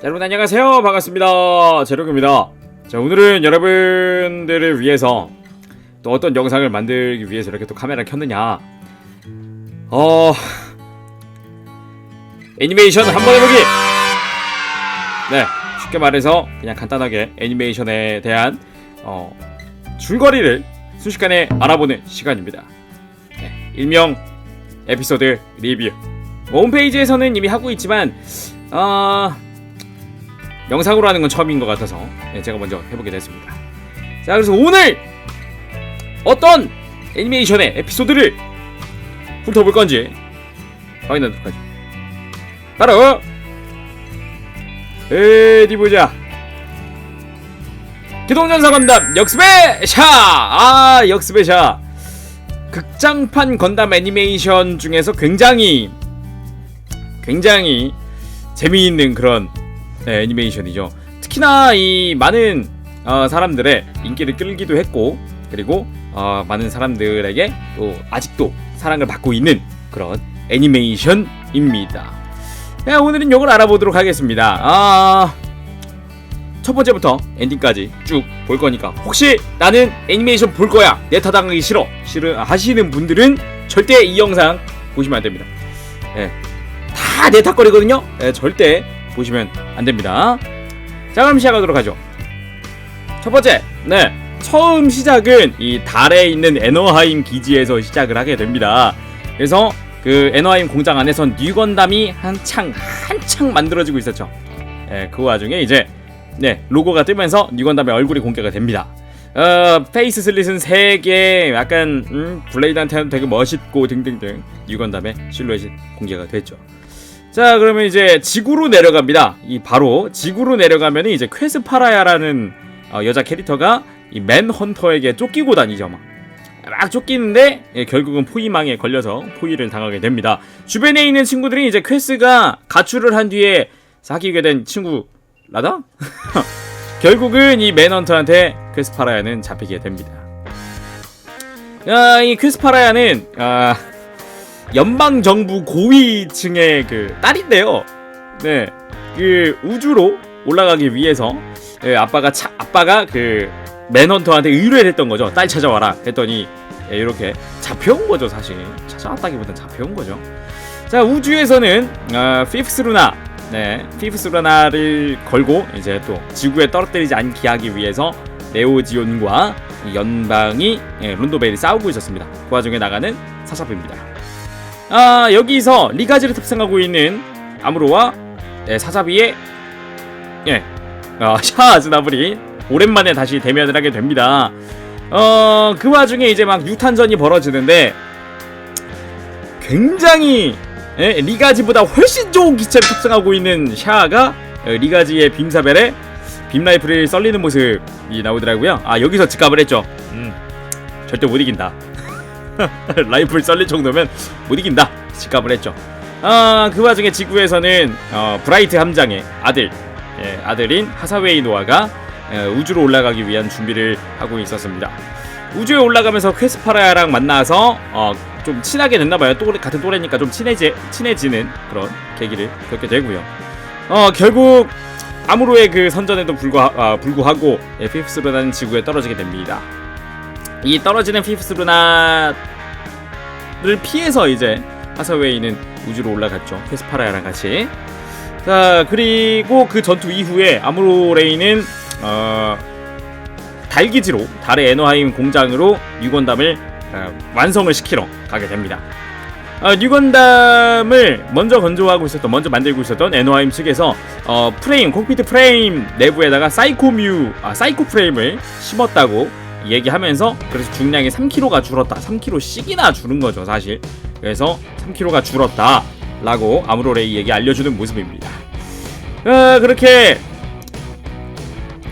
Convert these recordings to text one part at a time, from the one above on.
자, 여러분 안녕하세요. 반갑습니다. 제로입니다. 자 오늘은 여러분들을 위해서 또 어떤 영상을 만들기 위해서 이렇게 또 카메라를 켰느냐. 어 애니메이션 한번 해보기! 네 쉽게 말해서 그냥 간단하게 애니메이션에 대한 어 줄거리를 순식간에 알아보는 시간입니다. 네, 일명 에피소드 리뷰. 뭐 홈페이지에서는 이미 하고 있지만 어 영상으로 하는 건 처음인 것 같아서 네, 제가 먼저 해보게 됐습니다. 자, 그래서 오늘 어떤 애니메이션의 에피소드를 훑어볼 건지 확인하도록 하죠. 바로 어디 보자. 기동전사 건담 역습의 샤! 아, 역습의 샤. 극장판 건담 애니메이션 중에서 굉장히 굉장히 재미있는 그런 네, 애니메이션이죠. 특히나 이 많은 어, 사람들의 인기를 끌기도 했고 그리고 어, 많은 사람들에게 또 아직도 사랑을 받고 있는 그런 애니메이션입니다. 네, 오늘은 이걸 알아보도록 하겠습니다. 아, 첫 번째부터 엔딩까지 쭉 볼 거니까 혹시 나는 애니메이션 볼 거야 내 타당하기 싫어 싫어 하시는 분들은 절대 이 영상 보시면 안 됩니다. 예, 다내 탓거리거든요. 예, 절대 보시면 안 됩니다. 자, 그럼 시작하도록 하죠. 첫 번째, 네. 처음 시작은 이 달에 있는 에너하임 기지에서 시작을 하게 됩니다. 그래서 그 에너하임 공장 안에선 뉴건담이 한창 한창 만들어지고 있었죠. 예, 그 와중에 이제 네 로고가 뜨면서 뉴건담의 얼굴이 공개가 됩니다. 어, 페이스 슬릿은 3개, 약간 음, 블레이드한테는 되게 멋있고 등등등 뉴건담의 실루엣이 공개가 됐죠. 자 그러면 이제 지구로 내려갑니다. 이 바로 지구로 내려가면 이제 퀘스파라야라는 어, 여자 캐릭터가 이 맨헌터에게 쫓기고 다니죠 막. 막 쫓기는데 예, 결국은 포위망에 걸려서 포위를 당하게 됩니다. 주변에 있는 친구들이 이제 퀘스가 가출을 한 뒤에 사귀게 된 친구라다? 결국은 이 맨헌터한테 퀘스파라야는 잡히게 됩니다. 아, 이 퀘스파라야는 아, 연방 정부 고위층의 그 딸인데요. 네, 그 우주로 올라가기 위해서 예, 아빠가 차, 아빠가 그 맨헌터한테 의뢰를 했던 거죠. 딸 찾아와라 했더니 예, 이렇게 잡혀온 거죠, 사실. 찾아왔다기보단 잡혀온 거죠. 자, 우주에서는 어, 피프스 루나, 네, 피프스 루나를 걸고 이제 또 지구에 떨어뜨리지 않게 하기 위해서 네오지온과 이 연방이 예, 론도벨이 싸우고 있었습니다. 그 와중에 나가는 사사부입니다. 아 여기서 리가지를 탑승하고 있는 아무로와 네, 사자비의 예, 어, 샤 아즈나블이 오랜만에 다시 대면을 하게 됩니다. 어, 그 와중에 이제 막 유탄전이 벌어지는데 굉장히 예, 리가지보다 훨씬 좋은 기체를 탑승하고 있는 샤가 어, 리가지의 빔사벨에 빔라이플을 썰리는 모습이 나오더라고요. 아 여기서 직감을 했죠. 음, 절대 못 이긴다. 라이플 썰릴 정도면 못 이긴다 직감을 했죠. 아 그 와중에 지구에서는 어, 브라이트 함장의 아들 예, 아들인 하사웨이 노아가 어, 우주로 올라가기 위한 준비를 하고 있었습니다. 우주에 올라가면서 퀘스파라야랑 만나서 어, 좀 친하게 됐나봐요. 또 같은 또래니까 좀 친해지 친해지는 그런 계기를 겪게 되고요. 어 결국 아무로의 그 선전에도 불구하, 아, 불구하고 예, 피프스루나는 지구에 떨어지게 됩니다. 이 떨어지는 피프스 루나를 피해서 이제 하사웨이는 우주로 올라갔죠. 퀘스파라야랑 같이. 자 그리고 그 전투 이후에 아무로레이는 어, 달기지로 달의 에너하임 공장으로 뉴건담을 어, 완성을 시키러 가게 됩니다. 어, 뉴건담을 먼저 건조하고 있었던, 먼저 만들고 있었던 에너하임 측에서 어, 프레임, 콕피트 프레임 내부에다가 사이코뮤, 아, 사이코 프레임을 심었다고 얘기하면서 그래서 중량이 3kg가 줄었다. 3kg씩이나 줄은 거죠, 사실. 그래서 3kg가 줄었다 라고 아무로레이에게 알려주는 모습입니다. 어, 그렇게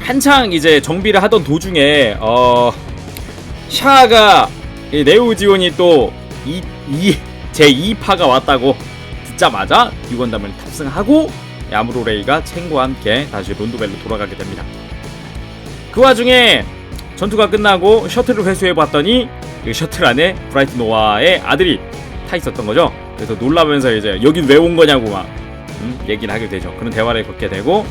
한창 이제 정비를 하던 도중에 어 샤가 이 네오지온이 또이 이 제 2파가 왔다고 듣자마자 유건담을 탑승하고 야무로레이가 챙과 함께 다시 론도벨로 돌아가게 됩니다. 그 와중에 전투가 끝나고 셔틀을 회수해 봤더니 그 셔틀 안에 브라이트 노아의 아들이 타 있었던 거죠. 그래서 놀라면서 이제 여긴 왜 온 거냐고 막 음, 얘기를 하게 되죠. 그런 대화를 걷게 되고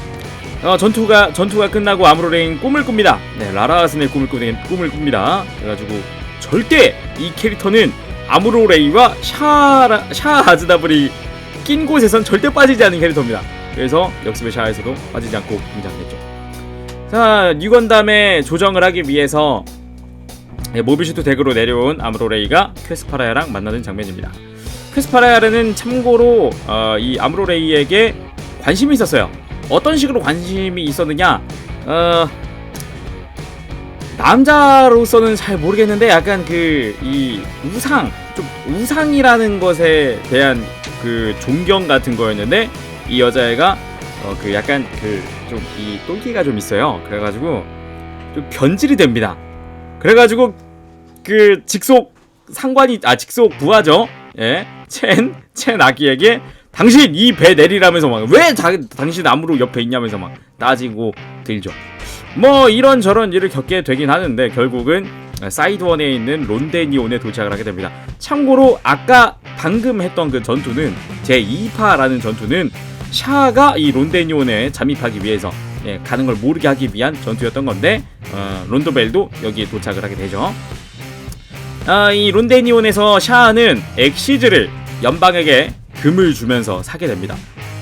어, 전투가 전투가 끝나고 아무로레인 꿈을 꿉니다. 네, 라라스의 꿈을 꾸는 꿈을 꿉니다. 그래가지고 절대 이 캐릭터는 아무로레이와 샤샤 아즈다블이 낀 곳에선 절대 빠지지 않는 캐릭터입니다. 그래서 역습의 샤에서도 빠지지 않고 등장했죠. 자, 뉴건담의 조정을 하기 위해서 예, 모비슈트 덱으로 내려온 아무로레이가 퀘스파라야랑 만나는 장면입니다. 퀘스파라야는 참고로 어, 이 아무로레이에게 관심이 있었어요. 어떤 식으로 관심이 있었느냐? 어, 남자로서는 잘 모르겠는데 약간 그 이 우상 좀 우상이라는 것에 대한 그 존경 같은 거였는데 이 여자애가 어 그 약간 그 좀 이 똘끼가 좀 있어요. 그래가지고 좀 변질이 됩니다. 그래가지고 그 직속 상관이 아 직속 부하죠. 예, 첸 첸 아기에게 당신 이 배 내리라면서 막 왜 당신 나무로 옆에 있냐면서 막 따지고 들죠. 뭐 이런 저런 일을 겪게 되긴 하는데 결국은 사이드원에 있는 론데니온에 도착을 하게 됩니다. 참고로 아까 방금 했던 그 전투는 제 2파라는 전투는 샤가 이 론데니온에 잠입하기 위해서 예, 가는 걸 모르게 하기 위한 전투였던 건데 어, 론도벨도 여기에 도착을 하게 되죠. 아, 이 론데니온에서 샤는 엑시즈를 연방에게 금을 주면서 사게 됩니다.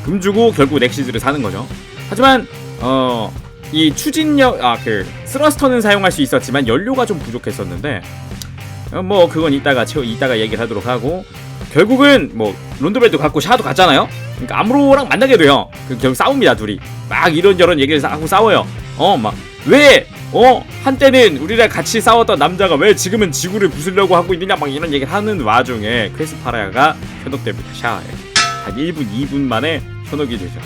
금 주고 결국 엑시즈를 사는 거죠. 하지만 어, 이 추진력 아 그 스러스터는 사용할 수 있었지만 연료가 좀 부족했었는데 어, 뭐 그건 이따가 채워 이따가 얘기를 하도록 하고 결국은 뭐 론도벨도 갖고 샤도 갔잖아요. 그러니까 아무로랑 만나게 돼요. 그 결국 싸웁니다 둘이 막 이런저런 얘기를 하고 싸워요. 어 막 왜 어 한때는 우리랑 같이 싸웠던 남자가 왜 지금은 지구를 부수려고 하고 있느냐 막 이런 얘기를 하는 와중에 크리스 파라가 현혹됩니다. 샤에 한 1분 2분 만에 현혹이 되죠.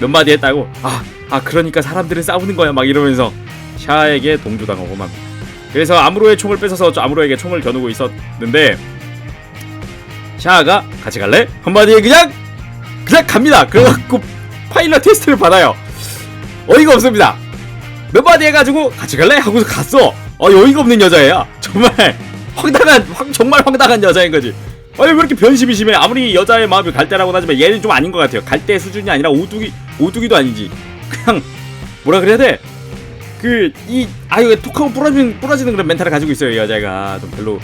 몇 마디 했다고 아, 아 그러니까 사람들은 싸우는 거야 막 이러면서 샤에게 동조당하고 막 그래서 아무로의 총을 뺏어서 아무로에게 총을 겨누고 있었는데 샤가 같이 갈래? 한마디에 그냥 그냥 갑니다. 그래갖고 파일럿 테스트를 받아요. 어이가 없습니다. 몇 마디 해가지고 같이 갈래? 하고서 갔어. 어 어이가 없는 여자애야 정말 황당한 황, 정말 황당한 여자인 거지. 아니 왜 이렇게 변심이 심해? 아무리 여자의 마음이 갈대라고 하지만 얘는 좀 아닌 것 같아요. 갈대 수준이 아니라 오뚜기 오뚜기도 아니지. 그냥 뭐라 그래야 돼? 그 이 아유 톡하고 부러지는 부러지는 그런 멘탈을 가지고 있어요 이 여자가. 좀 별로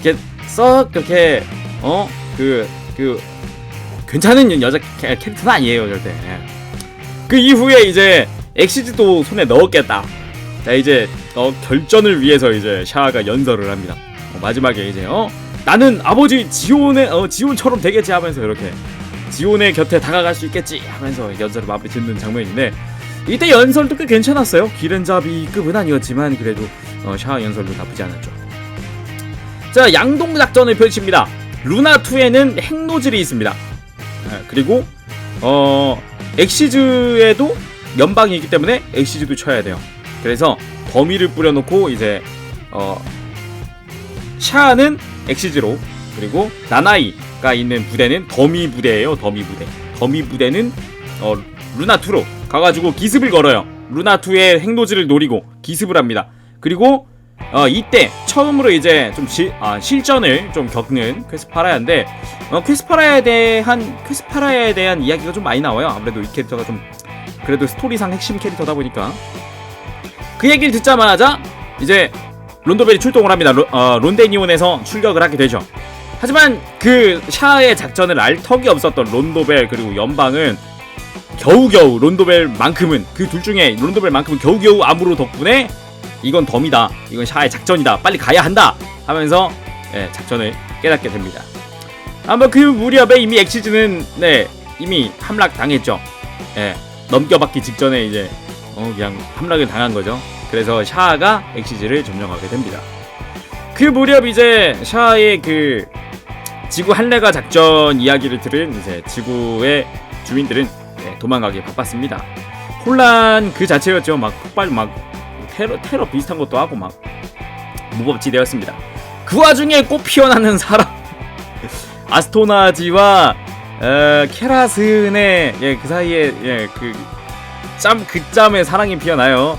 그렇게 썩 그렇게 어? 그그 괜찮은 여자 캐- 캐릭터는 아니에요 절대 그 이후에 이제 엑시즈도 손에 넣었겠다 자 이제 어 결전을 위해서 이제 샤아가 연설을 합니다 어, 마지막에 이제 어 나는 아버지 지온의 어 지온처럼 되겠지 하면서 이렇게 지온의 곁에 다가갈 수 있겠지 하면서 연설을 마무리 짓는 장면인데 이때 연설도 꽤 괜찮았어요. 기른잡이급은 아니었지만 그래도 어, 샤 연설도 나쁘지 않았죠. 자 양동 작전을 펼칩니다. 루나 2에는 핵노즐이 있습니다. 아, 그리고 어 엑시즈에도 연방이 있기 때문에 엑시즈도 쳐야 돼요. 그래서 더미를 뿌려놓고 이제 어 샤는 엑시즈로 그리고 나나이가 있는 부대는 더미 부대예요. 더미 부대. 더미 부대는 어 루나 2로 가가지고 기습을 걸어요. 루나 2의 핵노즐을 노리고 기습을 합니다. 그리고 어 이때 처음으로 이제 좀 시, 아, 실전을 좀 겪는 퀘스파라야인데 어, 퀘스파라야에 대한 퀘스파라야에 대한 이야기가 좀 많이 나와요. 아무래도 이 캐릭터가 좀 그래도 스토리상 핵심 캐릭터다 보니까 그 얘기를 듣자마자 이제 론도벨이 출동을 합니다. 로, 어, 론데니온에서 출격을 하게 되죠. 하지만 그 샤의 작전을 알 턱이 없었던 론도벨 그리고 연방은 겨우겨우 론도벨만큼은 그 둘 중에 론도벨만큼은 겨우겨우 아무로 덕분에 이건 덤이다. 이건 샤의 작전이다. 빨리 가야 한다. 하면서 예, 작전을 깨닫게 됩니다. 아마 그 무렵에 이미 엑시즈는 네 이미 함락 당했죠. 예, 넘겨받기 직전에 이제 어, 그냥 함락을 당한 거죠. 그래서 샤가 엑시즈를 점령하게 됩니다. 그 무렵 이제 샤의 그 지구 한레가 작전 이야기를 들은 이제 지구의 주민들은 네, 도망가기 바빴습니다. 혼란 그 자체였죠. 막 폭발 막 테러 테러 비슷한 것도 하고 막 무법지대였습니다. 그 와중에 꽃 피어나는 사람 아스토나지와 어, 케라슨의 예, 그 사이에 예, 그짬 그 짬에 사랑이 피어나요.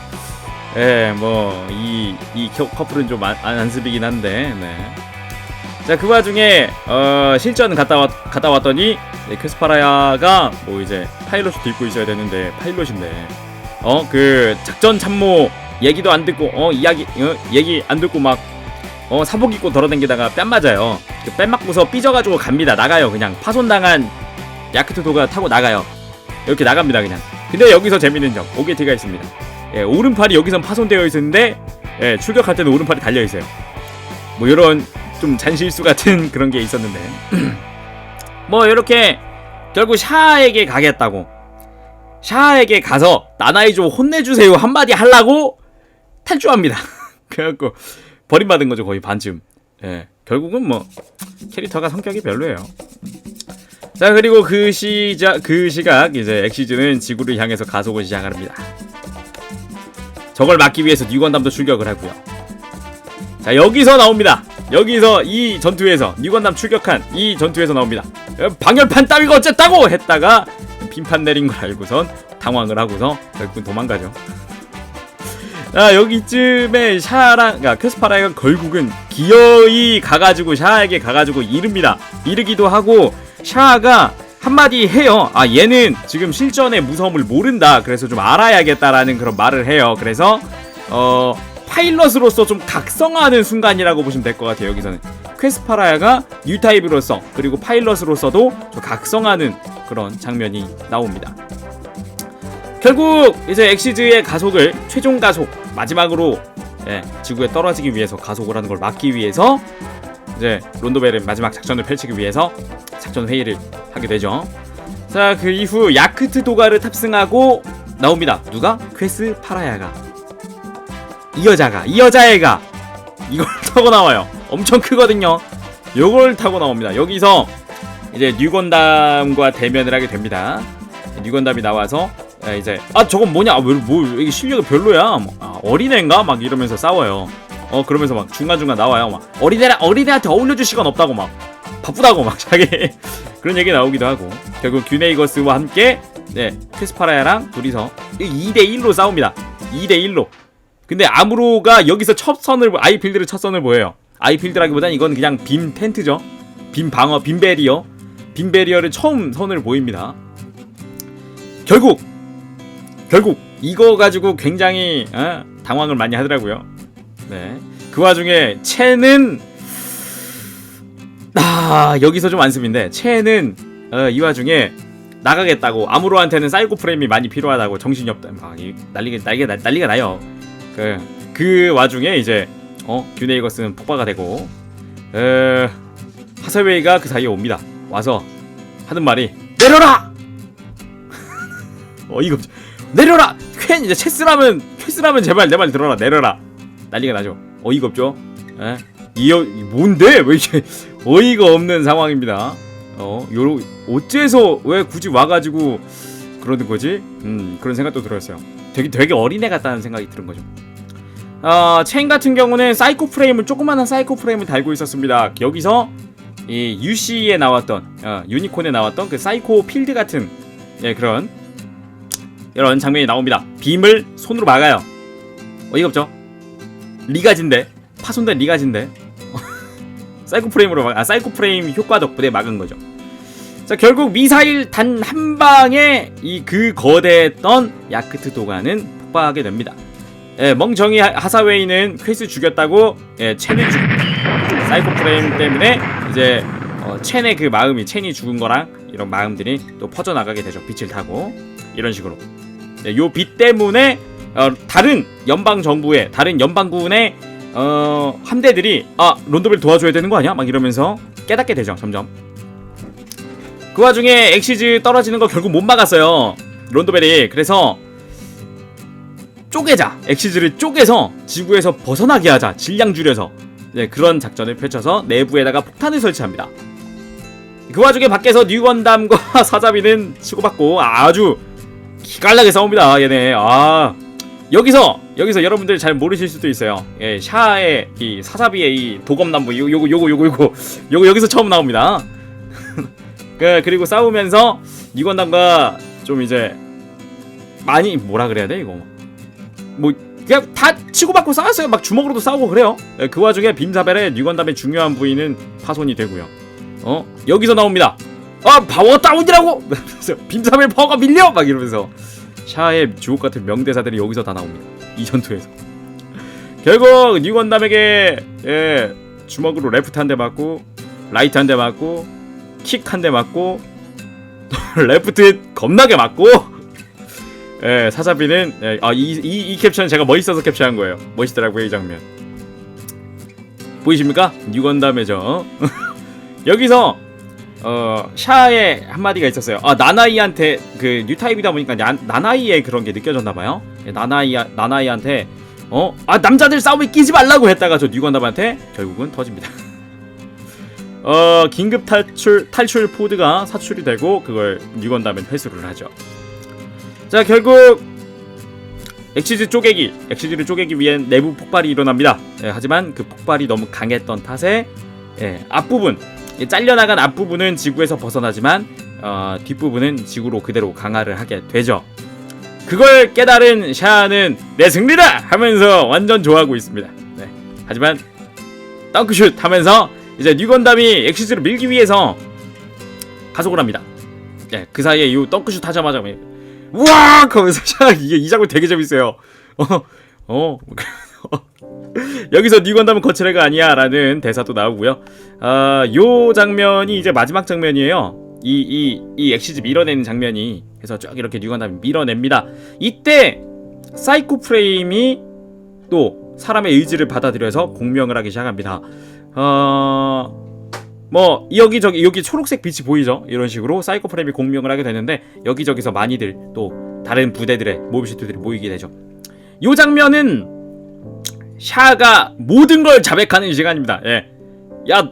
예, 뭐이이 커플은 좀 안, 안습이긴 한데, 네. 자 그 와중에 어, 실전 갔다 왔 갔다 왔더니 네, 퀘스파라야가 뭐 이제 파일럿도 입고 있어야 되는데 파일럿인데 어 그 작전 참모 얘기도 안 듣고 어 이야기 어, 얘기 안 듣고 막 어 사복 입고 돌아다니다가 뺨 맞아요. 그뺨 맞고서 삐져가지고 갑니다. 나가요. 그냥 파손당한 야크트 도가 타고 나가요. 이렇게 나갑니다. 그냥. 근데 여기서 재밌는 점 오게티가 있습니다. 예, 오른팔이 여기선 파손되어 있었는데 예, 출격할 때는 오른팔이 달려 있어요. 뭐 이런 좀 잔실수 같은 그런 게 있었는데 뭐 이렇게 결국 샤에게 가겠다고 샤에게 가서 나나이 좀 혼내주세요 한마디 하려고 탈주합니다. 그래갖고 버림받은 거죠 거의 반쯤. 예, 결국은 뭐 캐릭터가 성격이 별로예요. 자 그리고 그 시작 그 시각 이제 엑시즈는 지구를 향해서 가속을 시작합니다. 저걸 막기 위해서 뉴건담도 출격을 하고요. 자 여기서 나옵니다. 여기서 이 전투에서 뉴건담 출격한 이 전투에서 나옵니다. 어, 방열판 따위가 어쨌다고 했다가 빈판 내린 걸 알고선 당황을 하고서 결국은 도망가죠. 아 여기쯤에 샤랑 그러니까 캐스파라가 결국은 기어이 가가지고 샤에게 가가지고 이릅니다. 이르기도 하고 샤가 한마디 해요. 아 얘는 지금 실전의 무서움을 모른다. 그래서 좀 알아야겠다라는 그런 말을 해요. 그래서 어 파일럿으로서 좀 각성하는 순간이라고 보시면 될 것 같아요. 여기서는 퀘스파라야가 뉴타입으로서 그리고 파일럿으로서도 좀 각성하는 그런 장면이 나옵니다. 결국 이제 엑시즈의 가속을 최종 가속 마지막으로 예, 지구에 떨어지기 위해서 가속을 하는 걸 막기 위해서 이제 론도벨은 마지막 작전을 펼치기 위해서 작전 회의를 하게 되죠. 자, 그 이후 야크트 도가를 탑승하고 나옵니다. 누가? 퀘스 파라야가. 이 여자가, 이 여자애가 이걸 타고 나와요. 엄청 크거든요. 요걸 타고 나옵니다. 여기서 이제 뉴건담과 대면을 하게 됩니다. 뉴건담이 나와서 예, 이제 아 저건 뭐냐? 아, 왜, 뭐 이게 실력이 별로야? 뭐, 아, 어린애인가? 막 이러면서 싸워요. 어 그러면서 막 중간 중간 나와요. 막 어린애라 어린애한테 어울려줄 시간 없다고 막 바쁘다고 막 자기 그런 얘기 나오기도 하고 결국 균에이거스와 함께 네 퀘스파라야랑 둘이서 2대 1로 싸웁니다. 2대 1로. 근데 아무로가 여기서 첫 선을 아이필드를 첫 선을 보여요. 아이필드라기보단 이건 그냥 빔 텐트죠. 빔 방어, 빔 베리어, 빔 베리어를 처음 선을 보입니다. 결국 결국 이거 가지고 굉장히 어, 당황을 많이 하더라고요. 네. 그 와중에 채는 아 여기서 좀 안습인데 채는 어, 이 와중에 나가겠다고 아무로한테는 사이코 프레임이 많이 필요하다고 정신이 없다 막 이, 난리가 난리가 난리가 나요. 그, 그 와중에 이제 어 균에이거스는 폭파가 되고 어, 하사웨이가 그 사이에 옵니다. 와서 하는 말이 내려라. 어이가 없죠. 내려라. 퀸 이제 체스라면 퀘스라면 제발 내 말 들어라 내려라. 난리가 나죠. 어이가 없죠. 에? 이어 뭔데 왜 이렇게 어이가 없는 상황입니다. 어, 요 어째서 왜 굳이 와가지고 그러는 거지? 음 그런 생각도 들었어요. 되게 되게 어린애 같다는 생각이 드는 거죠. 어, 체인 같은 경우는 사이코 프레임을 조그마한 사이코 프레임을 달고 있었습니다. 여기서 이 UC에 나왔던 어, 유니콘에 나왔던 그 사이코 필드 같은 예, 그런 이런 장면이 나옵니다. 빔을 손으로 막아요. 어이가 없죠? 리가진데 파손된 리가진데 사이코 프레임으로 막, 아 사이코 프레임 효과 덕분에 막은 거죠. 자 결국 미사일 단 한 방에 이 그 거대했던 야크트 도가는 폭발하게 됩니다. 예, 멍청이 하- 하사웨이는 퀘스 죽였다고 예, 첸이 죽 사이코 프레임 때문에 이제 어, 첸의 그 마음이 첸이 죽은 거랑 이런 마음들이 또 퍼져 나가게 되죠. 빛을 타고 이런 식으로. 네, 요빛 때문에 어, 다른 연방 정부의 다른 연방군의 어, 함대들이 아 론도벨 도와줘야 되는 거 아니야? 막 이러면서 깨닫게 되죠. 점점. 그 와중에 엑시즈 떨어지는 거 결국 못 막았어요. 론도벨이 그래서 쪼개자 엑시즈를 쪼개서 지구에서 벗어나게 하자 질량 줄여서 네, 그런 작전을 펼쳐서 내부에다가 폭탄을 설치합니다. 그 와중에 밖에서 뉴건담과 사자비는 치고받고 아주 기깔나게 싸웁니다. 얘네 아 여기서 여기서 여러분들 잘 모르실 수도 있어요. 예, 샤의 이 사사비의 이 도검나무 요 요거 요거 요거 요거 요거 여기서 처음 나옵니다. 그 그리고 싸우면서 뉴건담과 좀 이제 많이 뭐라 그래야 돼 이거 뭐 그냥 다 치고받고 싸웠어요. 막 주먹으로도 싸우고 그래요. 예, 그 와중에 빔사벨의 뉴건담의 중요한 부위는 파손이 되고요. 어 여기서 나옵니다. 아 파워 다운이라고. 빔사벨 파워가 밀려 막 이러면서 샤의 주옥 같은 명대사들이 여기서 다 나옵니다. 이 전투에서. 결국 뉴건담에게 예, 주먹으로 레프트 한 대 맞고 라이트 한 대 맞고 킥 한 대 맞고 레프트 겁나게 맞고 예, 사자비는 예, 아, 이, 이, 이 캡션 제가 멋있어서 캡션한 거예요. 멋있더라고요, 이 장면. 보이십니까? 뉴건담의죠. 여기서 어, 샤의 한마디가 있었어요. 아, 나나이한테 그 뉴타입이다 보니까 나, 나나이의 그런 게 느껴졌나 봐요. 예, 나나이 나나이한테 어, 아 남자들 싸움에 끼지 말라고 했다가 저 뉴건담한테 결국은 터집니다. 어, 긴급 탈출 탈출 포드가 사출이 되고 그걸 뉴건담은 회수를 하죠. 자 결국 엑시즈 쪼개기 엑시즈를 쪼개기 위한 내부 폭발이 일어납니다 예, 하지만 그 폭발이 너무 강했던 탓에 예, 앞부분 예, 잘려나간 앞부분은 지구에서 벗어나지만 어, 뒷부분은 지구로 그대로 강화를 하게 되죠 그걸 깨달은 샤는 내 승리다 하면서 완전 좋아하고 있습니다 네. 하지만 덩크슛 하면서 이제 뉴건담이 엑시즈를 밀기 위해서 가속을 합니다 예, 그 사이에 이 덩크슛 하자마자 우와! 하면서 샤 이게 이 장면 되게 재밌어요. 어, 어. 여기서 니 건담은 거칠애가 아니야 라는 대사도 나오고요. 아, 요 장면이 이제 마지막 장면이에요. 이 이 이 엑시즈 밀어내는 장면이 그래서 쭉 이렇게 니건담이 밀어냅니다. 이때 사이코 프레임이 또 사람의 의지를 받아들여서 공명을 하기 시작합니다. 어... 뭐 여기저기 여기 초록색 빛이 보이죠? 이런 식으로 사이코 프레임이 공명을 하게 되는데 여기저기서 많이들 또 다른 부대들의 모비슈트들이 모이게 되죠. 이 장면은 샤가 모든 걸 자백하는 시간입니다. 예. 야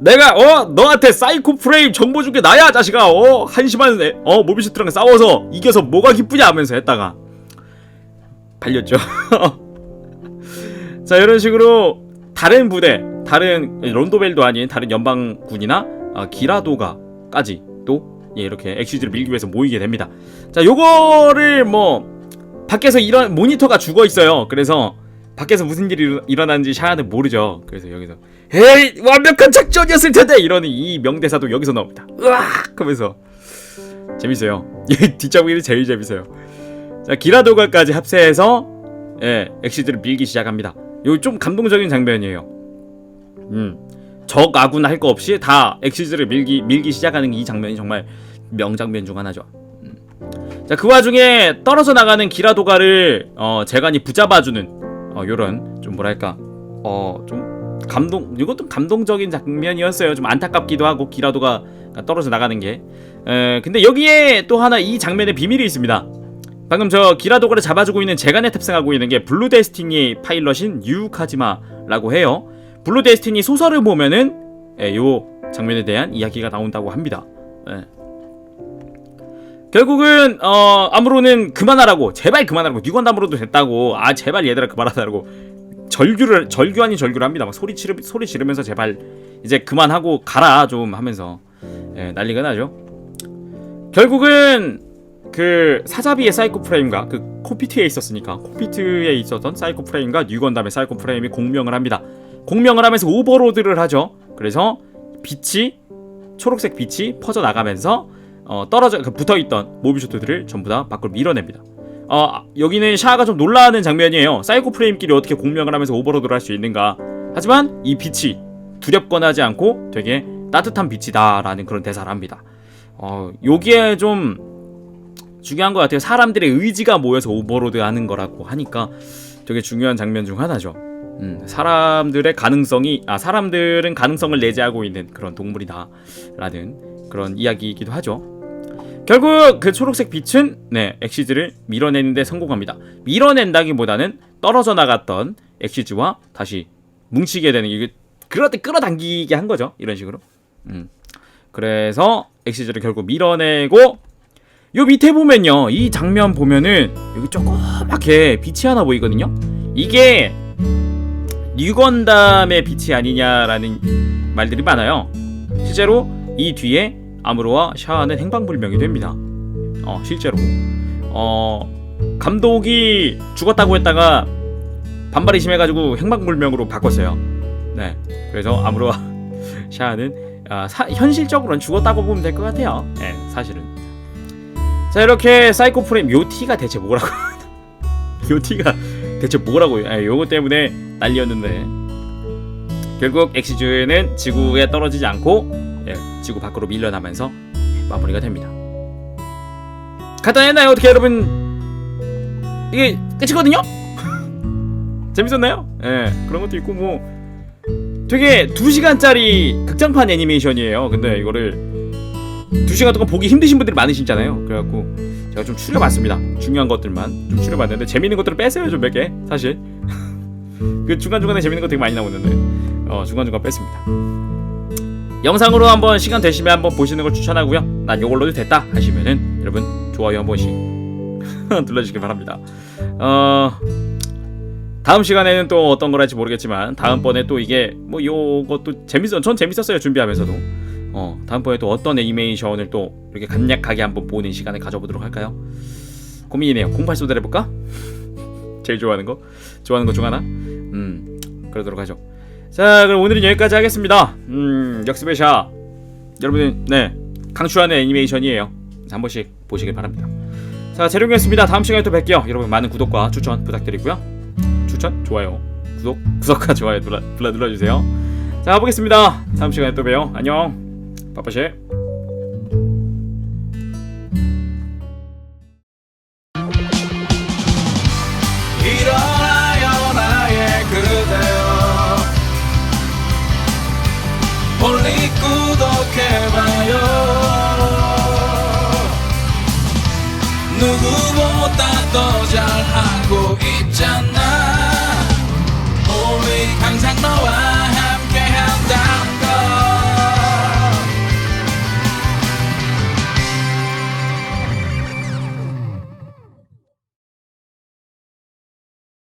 내가 어 너한테 사이코 프레임 정보 준 게 나야 자식아 어 한심한 애, 어 모비슈트랑 싸워서 이겨서 뭐가 기쁘냐 하면서 했다가 발렸죠. 자 이런 식으로 다른 부대 다른 론도벨도 아닌 다른 연방군이나 아, 기라도가까지 또 예, 이렇게 엑시즈를 밀기 위해서 모이게 됩니다. 자, 요거를 뭐 밖에서 이런 모니터가 죽어 있어요. 그래서 밖에서 무슨 일이 일어- 일어나는지 샤아는 모르죠. 그래서 여기서 에이 완벽한 작전이었을 텐데 이러는 이 명대사도 여기서 나옵니다. 으악 하면서 재밌어요. 이 뒷장면이 제일 재밌어요. 자, 기라도가까지 합세해서 예, 엑시즈를 밀기 시작합니다. 요 좀 감동적인 장면이에요. 음. 적 아군 할 거 없이 다 엑시즈를 밀기 밀기 시작하는 이 장면이 정말 명장면 중 하나죠. 음. 자, 그 와중에 떨어져 나가는 기라도가를 어, 재간이 붙잡아주는 어, 요런 좀 뭐랄까 어, 좀 감동 이것도 감동적인 장면이었어요. 좀 안타깝기도 하고 기라도가 떨어져 나가는 게. 에, 근데 여기에 또 하나 이 장면에 비밀이 있습니다. 방금 저 기라도가를 잡아주고 있는 재간에 탑승하고 있는 게 블루 데스티니 파일럿인 유카지마라고 해요. 블루 데스티니 소설을 보면은 예, 요 장면에 대한 이야기가 나온다고 합니다. 예. 결국은 어 아무로는 그만하라고 제발 그만하라고 뉴건담으로도 됐다고 아 제발 얘들아 그만하라고 절규를 절규 아닌 절규를 합니다. 막 소리 지르 소리 지르면서 제발 이제 그만하고 가라 좀 하면서 예, 난리가 나죠. 결국은 그 사자비의 사이코 프레임과 그 코피트에 있었으니까 코피트에 있었던 사이코 프레임과 뉴건담의 사이코 프레임이 공명을 합니다. 공명을 하면서 오버로드를 하죠. 그래서 빛이 초록색 빛이 퍼져 나가면서 어, 떨어져 그 붙어 있던 모비슈트들을 전부 다 밖으로 밀어냅니다. 어, 여기는 샤가 좀 놀라는 장면이에요. 사이코 프레임끼리 어떻게 공명을 하면서 오버로드를 할 수 있는가? 하지만 이 빛이 두렵거나 하지 않고 되게 따뜻한 빛이다라는 그런 대사를 합니다. 어, 여기에 좀 중요한 것 같아요. 사람들의 의지가 모여서 오버로드 하는 거라고 하니까 되게 중요한 장면 중 하나죠. 음, 사람들의 가능성이 아 사람들은 가능성을 내재하고 있는 그런 동물이다라는 그런 이야기이기도 하죠. 결국 그 초록색 빛은 네 엑시즈를 밀어내는데 성공합니다. 밀어낸다기보다는 떨어져 나갔던 엑시즈와 다시 뭉치게 되는 이게 끌어 끌어당기게 한 거죠. 이런 식으로. 음. 그래서 엑시즈를 결국 밀어내고 요 밑에 보면요 이 장면 보면은 여기 조그맣게 빛이 하나 보이거든요. 이게 뉴건담의 빛이 아니냐라는 말들이 많아요. 실제로 이 뒤에 아무로와 샤아는 행방불명이 됩니다. 어, 실제로. 어, 감독이 죽었다고 했다가 반발이 심해가지고 행방불명으로 바꿨어요. 네, 그래서 아무로 샤는 아, 사- 현실적으로는 죽었다고 보면 될 것 같아요. 네, 사실은. 자 이렇게 사이코 프레임 요티가 대체 뭐라고? 요티가 대체 뭐라고요? 아, 요거 때문에 난리였는데 결국 엑시즈는 지구에 떨어지지 않고 예, 지구 밖으로 밀려나면서 마무리가 됩니다. 간단했나요? 어떻게 여러분 이게 끝이거든요? 재밌었나요? 예 그런 것도 있고 뭐 되게 2시간짜리 극장판 애니메이션이에요 근데 이거를 2시간 동안 보기 힘드신 분들이 많으시잖아요 그래갖고 제가 좀 추려봤습니다 중요한 것들만 좀 추려봤는데 재밌는 것들을 뺐어요 좀 몇 개 사실 그 중간중간에 재밌는 거 되게 많이 나오는데 어 중간중간 뺐습니다 영상으로 한번 시간 되시면 한번 보시는 걸 추천하고요. 난 요걸로도 됐다 하시면은 여러분 좋아요 한 번씩 눌러주시기 바랍니다. 어 다음 시간에는 또 어떤 걸 할지 모르겠지만 다음번에 또 이게 뭐 요것도 재밌어 전 재밌었어요 준비하면서도. 어 다음번에 또 어떤 애니메이션을 또 이렇게 간략하게 한번 보는 시간을 가져보도록 할까요? 고민이네요. 공팔 소들 해볼까? 제일 좋아하는 거? 좋아하는 것 중 하나? 음 그러도록 하죠 자 그럼 오늘은 여기까지 하겠습니다. 음 역습의 샤 여러분 네. 강추하는 애니메이션이에요. 한 번씩 보시길 바랍니다. 자 재룡이었습니다. 다음 시간에 또 뵐게요. 여러분 많은 구독과 추천 부탁드리고요. 추천? 좋아요. 구독? 구독과 좋아요 눌러, 눌러 눌러주세요. 자 가보겠습니다. 다음 시간에 또 봬요. 안녕. 빠빠시 잘